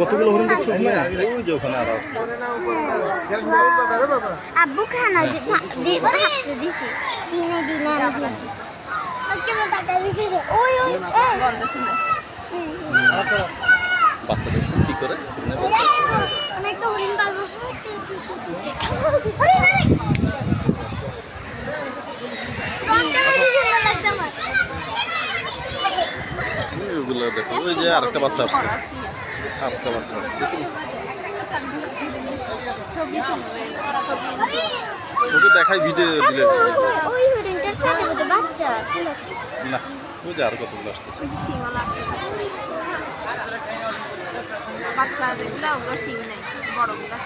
কতগুলো হরিণ দেখছ ওখানে ওই যে ওখানে আরও আব্বু খানা ভাবছে দিছি। দিনে দিনে ওকে মতো টাকা দিছি ওই ওই বাচ্চা দেখছিস কি করে। আমি একটা হরিণ পালবো। দেখো ওই যে আরেকটা বাচ্চা আসছে। আরেকটা আচ্ছা ওকে দেখাই ভিডিও দিলে ওই হরিণটার সাথে কত বাচ্চা না, ওই যে আর কতগুলো আসতেছে। বাচ্চা দেখলে ওগুলো সিং নাই, বড়গুলো